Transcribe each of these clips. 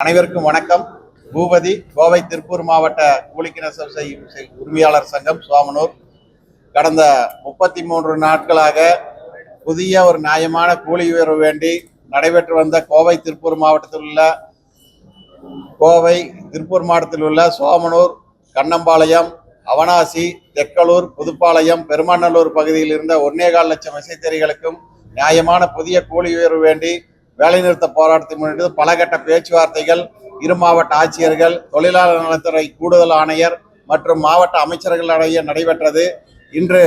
அனைவருக்கும் வணக்கம். பூபதி கோவை திருப்பூர் மாவட்ட கூலிக்கு நெசவு செய்யும் செய்- உரிமையாளர் சங்கம் சோமனூர் கடந்த முப்பத்தி மூன்று நாட்களாக புதிய ஒரு நியாயமான கூலி உயர்வு வேண்டி நடைபெற்று வந்த கோவை திருப்பூர் மாவட்டத்தில் உள்ள கோவை திருப்பூர் மாவட்டத்தில் உள்ள சோமனூர் கண்ணம்பாளையம் அவனாசி தெக்கலூர் புதுப்பாளையம் பெருமாநல்லூர் பகுதியில் இருந்த ஒன்னேகால் லட்சம் விசைத்தறிகளுக்கும் நியாயமான புதிய கூலி உயர்வு வேண்டி வேலைநிறுத்த போராட்டத்தை முன்னிட்டு பல கட்ட பேச்சுவார்த்தைகள் இரு மாவட்ட ஆட்சியர்கள் தொழிலாளர் நலத்துறை கூடுதல் ஆணையர் மற்றும் மாவட்ட அமைச்சர்களிடையே நடைபெற்றது. இன்று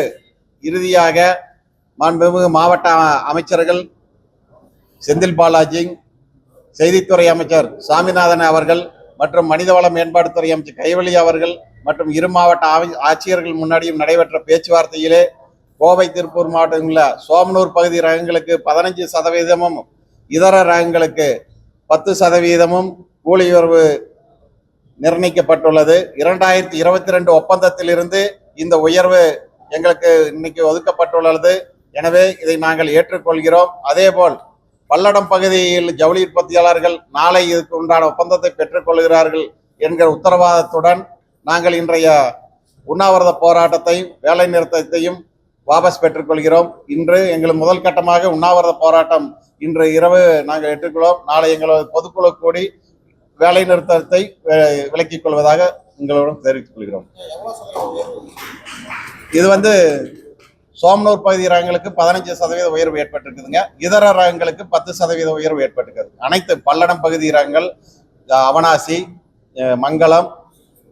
இறுதியாக மாண்புமிகு மாவட்ட அமைச்சர்கள் செந்தில் பாலாஜி செய்தித்துறை அமைச்சர் சாமிநாதன் அவர்கள் மற்றும் மனிதவள மேம்பாட்டுத்துறை அமைச்சர் கைவழி அவர்கள் மற்றும் இரு மாவட்ட ஆவி- ஆட்சியர்கள் முன்னாடியும் நடைபெற்ற பேச்சுவார்த்தையிலே கோவை திருப்பூர் மாவட்டங்களில் சோமனூர் பகுதி ரகங்களுக்கு பதினஞ்சு சதவீதமும் இதர ரகங்களுக்கு பத்து சதவீதமும் கூலி உயர்வு நிர்ணயிக்கப்பட்டுள்ளது. இரண்டாயிரத்தி இருபத்தி ரெண்டு ஒப்பந்தத்திலிருந்து இந்த உயர்வு எங்களுக்கு இன்னைக்கு ஒதுக்கப்பட்டுள்ளது. எனவே இதை நாங்கள் ஏற்றுக்கொள்கிறோம். அதேபோல் பல்லடம் பகுதியில் ஜவுளி உற்பத்தியாளர்கள் நாளை இதுக்கு உண்டான ஒப்பந்தத்தை பெற்றுக்கொள்கிறார்கள் என்கிற உத்தரவாதத்துடன் நாங்கள் இன்றைய உண்ணாவிரத போராட்டத்தையும் வேலை நிறுத்தத்தையும் வாபஸ் பெற்றுக்கொள்கிறோம் இன்று எங்கள் முதல் கட்டமாக உண்ணாவிரத போராட்டம் இன்று இரவு நாங்கள் ஏற்றுக்கொள்வோம் நாளை எங்களது பொதுக்குழு கூடி வேலை நிறுத்தத்தை விலக்கிக் கொள்வதாக உங்களிடம் தெரிவித்துக் கொள்கிறோம். இது வந்து சோமனூர் பகுதி ரகங்களுக்கு பதினஞ்சு சதவீத உயர்வு ஏற்பட்டிருக்குதுங்க. இதர ரகங்களுக்கு பத்து சதவீத உயர்வு ஏற்பட்டிருக்குது. அனைத்து பல்லடம் பகுதி ரகங்கள் அவனாசி மங்களம்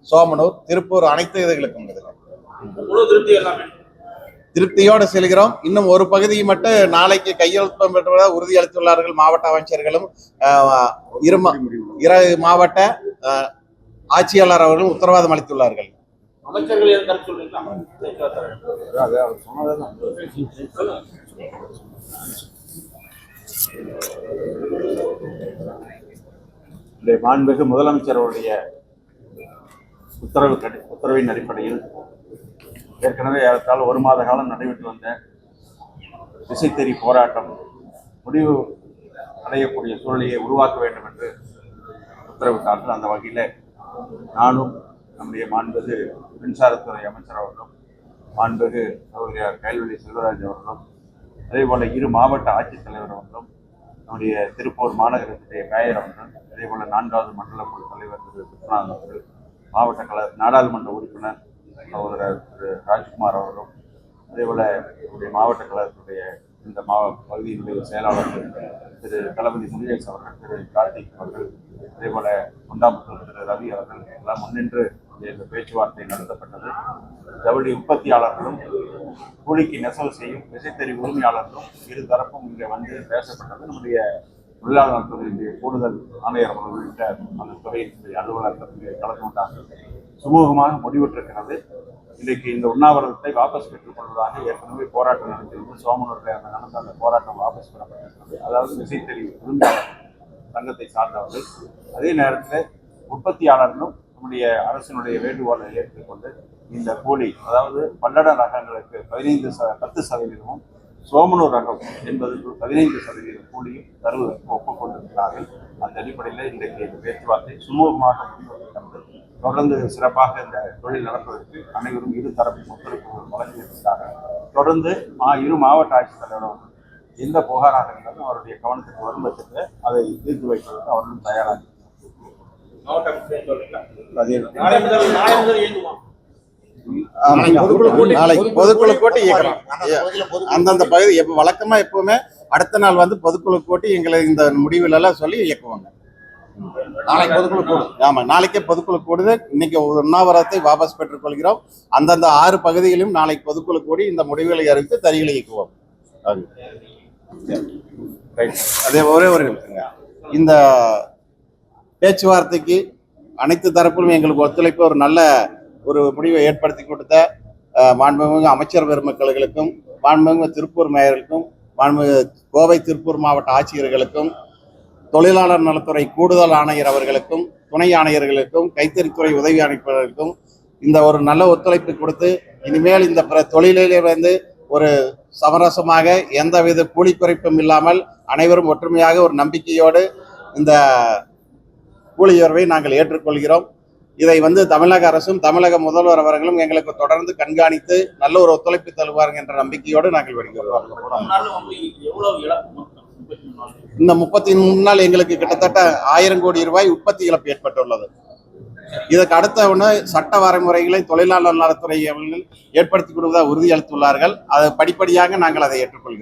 சோமனூர் திருப்பூர் அனைத்து இதுகளுக்கும் இருக்குதுங்க திருப்தியோடு செல்கிறோம். இன்னும் ஒரு பகுதியை மட்டும் நாளைக்கு கையெழுத்தம் பெற்றுவதாக உறுதியளித்துள்ளார்கள் மாவட்ட அமைச்சர்களும் இரு இரு மாவட்ட ஆட்சியாளர் அவர்களும் உத்தரவாதம் அளித்துள்ளார்கள். மாண்புமிகு முதலமைச்சர் அவருடைய உத்தரவு கடி- உத்தரவின் அடிப்படையில் ஏற்கனவே ஏறத்தாழ ஒரு மாத காலம் நடைபெற்று வந்த திசைத்தறி போராட்டம் முடிவு அடையக்கூடிய சூழ்நிலையை உருவாக்க வேண்டும் என்று உத்தரவிட்டார்கள். அந்த வகையில் நானும் நம்முடைய மாண்பது மின்சாரத்துறை அமைச்சர் அவர்களும் மாண்புமிகு சகோதரியார் கைல்வெளி செல்வராஜ் அவர்களும் அதே போல் இரு மாவட்ட ஆட்சித்தலைவர் அவர்களும் நம்முடைய திருப்பூர் மாநகரத்துடைய மேயர் அவர்கள் அதே போல் நான்காவது மண்டல குழு தலைவர் திரு விஸ்வநாதன் அவர்கள் மாவட்ட கல நாடாளுமன்ற உறுப்பினர் அவரோட திரு ராஜ்குமார் அவர்களும் அதே போல் என்னுடைய மாவட்ட கழகத்துடைய இந்த மா பகுதியினுடைய செயலாளர்கள் திரு தளபதி முருகேஷ் அவர்கள் திரு கார்த்திக் அவர்கள் அதே போல திரு ரவி அவர்கள் எல்லாம் முன்னின்று இந்த பேச்சுவார்த்தை நடத்தப்பட்டது. ஜவுளி உற்பத்தியாளர்களும் கூலிக்கு நெசவு செய்யும் விசைத்தறி உரிமையாளர்களும் இரு தரப்பும் இங்கே வந்து பேசப்பட்டது. நம்முடைய தொழிலாளர் துறையினுடைய கூடுதல் ஆணையர் அவர்கள் உள்ளிட்ட அந்த துறையினுடைய அலுவலர்கள் கலந்து கொண்டார்கள் சுமூகமாக முடிவுற்றிருக்கிறது. இன்றைக்கு இந்த உண்ணாவிரதத்தை வாபஸ் பெற்றுக்கொள்வதாக ஏற்கனவே போராட்டம் நடத்தியிருந்து சோமனூரில் அந்த நடந்த அந்த போராட்டம் வாபஸ் பெறப்பட்டிருக்கிறது அதாவது விசைத்தறி உரிமையாளர் சங்கத்தை சார்ந்தவர்கள். அதே நேரத்தில் உற்பத்தியாளர்களும் நம்முடைய அரசினுடைய வேண்டுகோளை ஏற்றுக்கொண்டு இந்த கூலி அதாவது பல்லட ரகங்களுக்கு பதினைந்து ச பத்து சதவீதமும் சோமனூர் ரகம் என்பதற்கு பதினைந்து சதவீத கூலியும் தருவதற்கு ஒப்புக்கொண்டிருக்கிறார்கள். அந்த அடிப்படையில் இன்றைக்கு பேச்சுவார்த்தை சுமூகமாக முடிவெடுக்கப்பட்டது. தொடர்ந்து சிறப்பாக இந்த தொழில் நடப்பதற்கு அனைவரும் இரு தரப்பின் ஒத்துழைப்பு வழங்கியிருக்கிறார்கள் தொடர்ந்து மா இரு மாவட்ட ஆட்சித்தலைவரும் எந்த புகாராக இருந்தாலும் அவருடைய கவனத்துக்கு வரும் பட்சத்தில் அதை தீர்த்து வைப்பதற்கு அவர்களும் தயாராக நாளைக்கு பொதுக்குழு கூட்டி இயக்கிறோம் அந்தந்த பகுதி எப்போ வழக்கமா எப்பவுமே அடுத்த நாள் வந்து பொதுக்குழு கூட்டி எங்களை இந்த முடிவுல எல்லாம் சொல்லி இயக்குவாங்க. நாளைக்கு பொதுக்குழு கூடும் ஆமா நாளைக்கே பொதுக்குழு கூடுது. இன்னைக்கு உண்ணாவிரதத்தை வாபஸ் பெற்றுக் கொள்கிறோம். அந்தந்த ஆறு பகுதிகளிலும் நாளைக்கு பொதுக்குழு கூடி இந்த முடிவுகளை அறிவித்து தறிகளை இயக்குவோம். அது. ஒரே ஒரு இந்த பேச்சுவார்த்தைக்கு அனைத்து தரப்பிலும் எங்களுக்கு ஒத்துழைப்பு ஒரு நல்ல ஒரு முடிவை ஏற்படுத்தி கொடுத்த மாண்புமிகு அமைச்சர் பெருமக்களுக்கும் மாண்புமிகு திருப்பூர் மேயர்களுக்கும் மாண்புமிகு கோவை திருப்பூர் மாவட்ட ஆட்சியர்களுக்கும் தொழிலாளர் நலத்துறை கூடுதல் ஆணையர் அவர்களுக்கும் துணை ஆணையர்களுக்கும் கைத்தறித்துறை உதவி அமைப்பவர்களுக்கும் இந்த ஒரு நல்ல ஒத்துழைப்பு கொடுத்து இனிமேல் இந்த பிற தொழிலிலிருந்து ஒரு சமரசமாக எந்தவித கூலி குறைப்பும் இல்லாமல் அனைவரும் ஒற்றுமையாக ஒரு நம்பிக்கையோடு இந்த கூலி உயர்வை நாங்கள் ஏற்றுக்கொள்கிறோம். இதை வந்து தமிழக அரசும் தமிழக முதல்வர் அவர்களும் எங்களுக்கு தொடர்ந்து கண்காணித்து நல்ல ஒரு ஒத்துழைப்பு தருவார்கள் என்ற நம்பிக்கையோடு நாங்கள் வருகிறோம் இந்த முப்பத்தி மூணு நாள் எங்களுக்கு கிட்டத்தட்ட ஆயிரம் கோடி ரூபாய் உற்பத்தி இழப்பு ஏற்பட்டுள்ளது. இதற்கு அடுத்த ஒன்று சட்ட வரைமுறைகளை தொழிலாளர் நலத்துறை ஏற்படுத்தி கொடுவதாக உறுதியளித்துள்ளார்கள். அதை படிப்படியாக நாங்கள் அதை ஏற்றுக்கொள்கிறோம்.